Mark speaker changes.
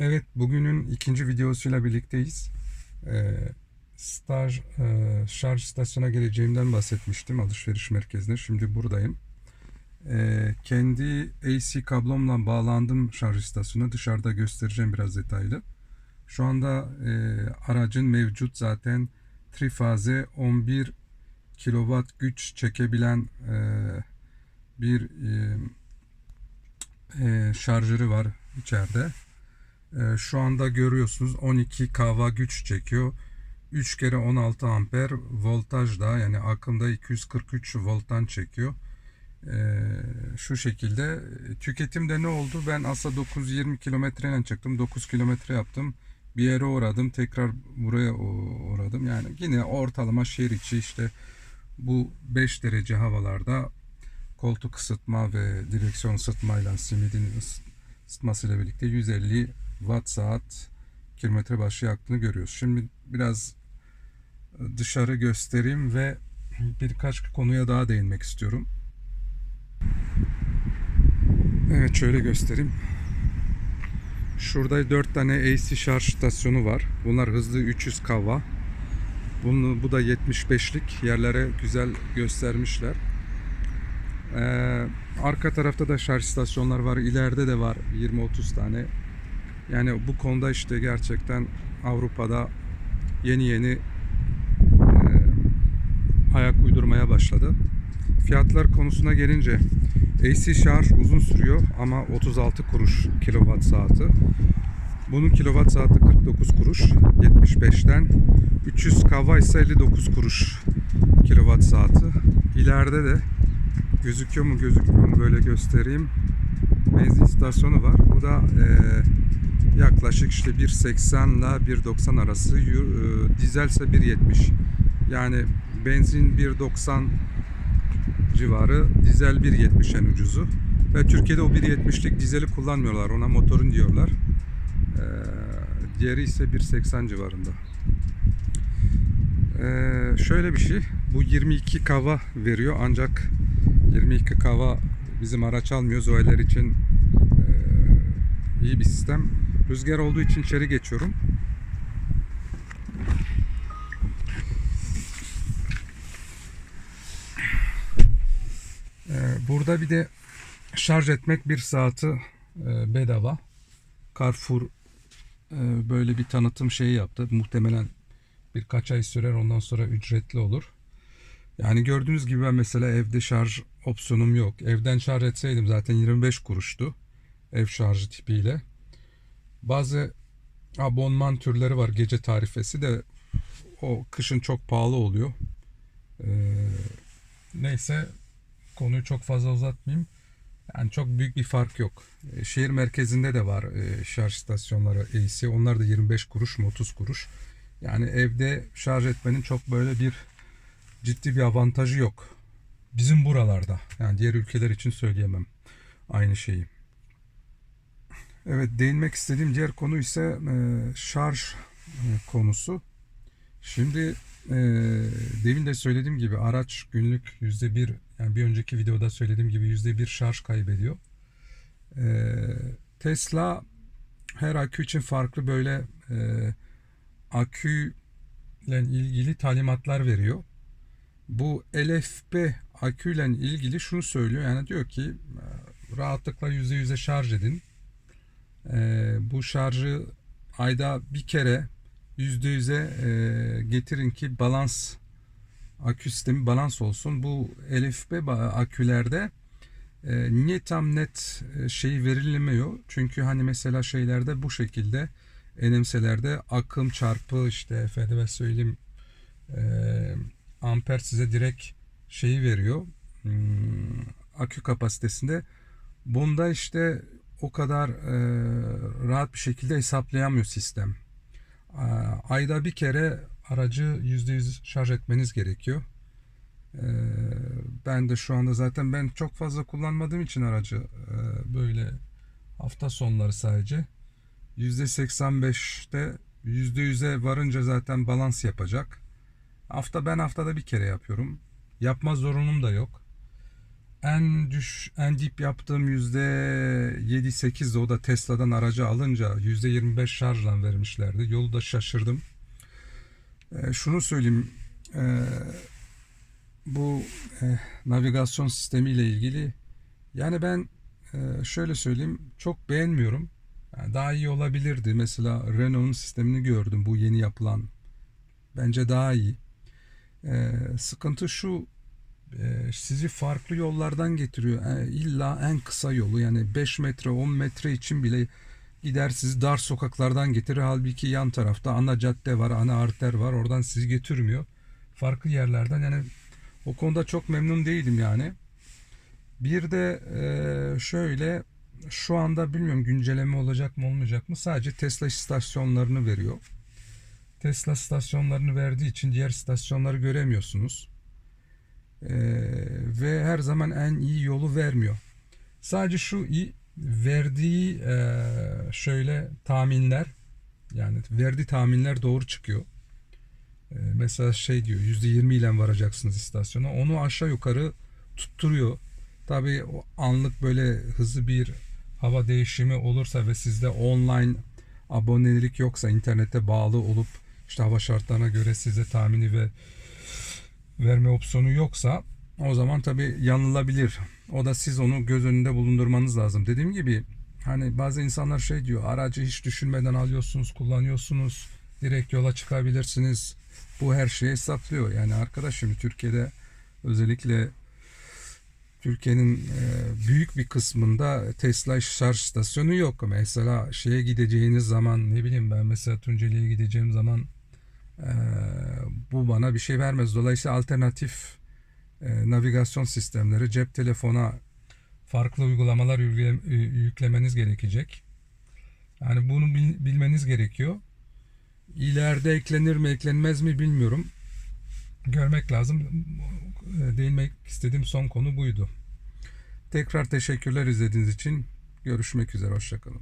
Speaker 1: Evet, bugünün ikinci videosuyla birlikteyiz. Ee, staj, e, şarj istasyona geleceğimden bahsetmiştim alışveriş merkezine. Şimdi buradayım. Ee, kendi AC kablomla bağlandım şarj istasyonuna. Dışarıda göstereceğim biraz detaylı. Şu anda e, aracın mevcut zaten trifaze 11 kW güç çekebilen e, bir şarjörü var içeride. Ee, şu anda görüyorsunuz 12 kW güç çekiyor. 3 kere 16 amper voltaj da yani akımda 243 volttan çekiyor. Ee, şu şekilde tüketimde ne oldu? Ben aslında 920 kilometreyle çıktım. 9 kilometre yaptım. Bir yere uğradım. Tekrar buraya uğradım. Yani yine ortalama şehir içi işte bu 5 derece havalarda koltuk ısıtma ve direksiyon ısıtmayla simidin ıs- ısıtmasıyla birlikte 150 watt saat kilometre başı yaktığını görüyoruz. Şimdi biraz dışarı göstereyim ve birkaç konuya daha değinmek istiyorum. Evet şöyle göstereyim. Şurada 4 tane AC şarj istasyonu var. Bunlar hızlı 300 kW. Bunu, bu da 75'lik yerlere güzel göstermişler. Ee, arka tarafta da şarj istasyonlar var. İleride de var 20-30 tane. Yani bu konuda işte gerçekten Avrupa'da yeni yeni e, ayak uydurmaya başladı. Fiyatlar konusuna gelince AC şarj uzun sürüyor ama 36 kuruş kilowatt saati. Bunun kilowatt saati 49 kuruş 75'ten 300 kW ise 59 kuruş kilowatt saati. İleride de gözüküyor mu gözükmüyor mu böyle göstereyim. Benzin istasyonu var. Bu da e, yaklaşık işte 1.80 ile 1.90 arası. Dizel ise 1.70. Yani benzin 1.90 civarı, dizel 1.70 en ucuzu. Ve Türkiye'de o 1.70'lik dizeli kullanmıyorlar. Ona motorun diyorlar. E, diğeri ise 1.80 civarında. E, şöyle bir şey. Bu 22 kava veriyor ancak 22 kava bizim araç almıyor. Zoe'ler için iyi bir sistem. Rüzgar olduğu için içeri geçiyorum. E, burada bir de şarj etmek bir saati e, bedava. Carrefour e, böyle bir tanıtım şeyi yaptı. Muhtemelen birkaç ay sürer ondan sonra ücretli olur. Yani gördüğünüz gibi ben mesela evde şarj opsiyonum yok. Evden şarj etseydim zaten 25 kuruştu. Ev şarjı tipiyle. Bazı abonman türleri var gece tarifesi de o kışın çok pahalı oluyor. Ee, neyse konuyu çok fazla uzatmayayım. Yani çok büyük bir fark yok. Ee, şehir merkezinde de var e, şarj istasyonları AC. Onlar da 25 kuruş mu 30 kuruş. Yani evde şarj etmenin çok böyle bir ciddi bir avantajı yok. Bizim buralarda. Yani diğer ülkeler için söyleyemem aynı şeyi. Evet değinmek istediğim diğer konu ise e, şarj e, konusu. Şimdi e, demin de söylediğim gibi araç günlük yüzde bir yani bir önceki videoda söylediğim gibi yüzde bir şarj kaybediyor. E, Tesla her akü için farklı böyle e, aküyle ilgili talimatlar veriyor. Bu LFP aküyle ilgili şunu söylüyor. Yani diyor ki e, rahatlıkla %100'e şarj edin. E, bu şarjı ayda bir kere %100'e e, getirin ki balans akü sistemi balans olsun. Bu LFP akülerde e, niye tam net şey verilmiyor? Çünkü hani mesela şeylerde bu şekilde NMS'lerde akım çarpı işte efendime söyleyeyim e, amper size direkt şeyi veriyor. Hmm, akü kapasitesinde. Bunda işte o kadar e, rahat bir şekilde hesaplayamıyor sistem. A, ayda bir kere aracı %100 şarj etmeniz gerekiyor. E, ben de şu anda zaten ben çok fazla kullanmadığım için aracı e, böyle hafta sonları sadece %85'te %100'e varınca zaten balans yapacak. Hafta ben haftada bir kere yapıyorum. Yapma zorunum da yok. En düş en dip yaptığım yüzde 7-8'de o da Tesla'dan aracı alınca yüzde 25 şarjla vermişlerdi. Yolu da şaşırdım. E, şunu söyleyeyim. e, bu e, navigasyon sistemi ile ilgili yani ben e, şöyle söyleyeyim çok beğenmiyorum. Yani daha iyi olabilirdi. Mesela Renault'un sistemini gördüm bu yeni yapılan. Bence daha iyi. E, sıkıntı şu sizi farklı yollardan getiriyor. E, illa en kısa yolu yani 5 metre 10 metre için bile gider sizi dar sokaklardan getirir. Halbuki yan tarafta ana cadde var, ana arter var. Oradan sizi getirmiyor. Farklı yerlerden yani o konuda çok memnun değilim yani. Bir de e, şöyle şu anda bilmiyorum güncelleme olacak mı olmayacak mı sadece Tesla istasyonlarını veriyor. Tesla istasyonlarını verdiği için diğer istasyonları göremiyorsunuz. E, ve her zaman en iyi yolu vermiyor. Sadece şu verdiği e, şöyle tahminler yani verdiği tahminler doğru çıkıyor. E, mesela şey diyor %20 ile varacaksınız istasyona. Onu aşağı yukarı tutturuyor. Tabii o anlık böyle hızlı bir hava değişimi olursa ve sizde online abonelik yoksa internete bağlı olup işte hava şartlarına göre size tahmini ve verme opsiyonu yoksa o zaman tabii yanılabilir. O da siz onu göz önünde bulundurmanız lazım. Dediğim gibi hani bazı insanlar şey diyor aracı hiç düşünmeden alıyorsunuz kullanıyorsunuz direkt yola çıkabilirsiniz. Bu her şeyi hesaplıyor. Yani arkadaşım Türkiye'de özellikle Türkiye'nin e, büyük bir kısmında Tesla şarj istasyonu yok. Mesela şeye gideceğiniz zaman ne bileyim ben mesela Tunceli'ye gideceğim zaman e, bu bana bir şey vermez. Dolayısıyla alternatif e, navigasyon sistemleri cep telefona farklı uygulamalar yükle- yüklemeniz gerekecek. Yani bunu bil- bilmeniz gerekiyor. İleride eklenir mi eklenmez mi bilmiyorum. Görmek lazım. E, Değinmek istediğim son konu buydu. Tekrar teşekkürler izlediğiniz için. Görüşmek üzere. Hoşçakalın.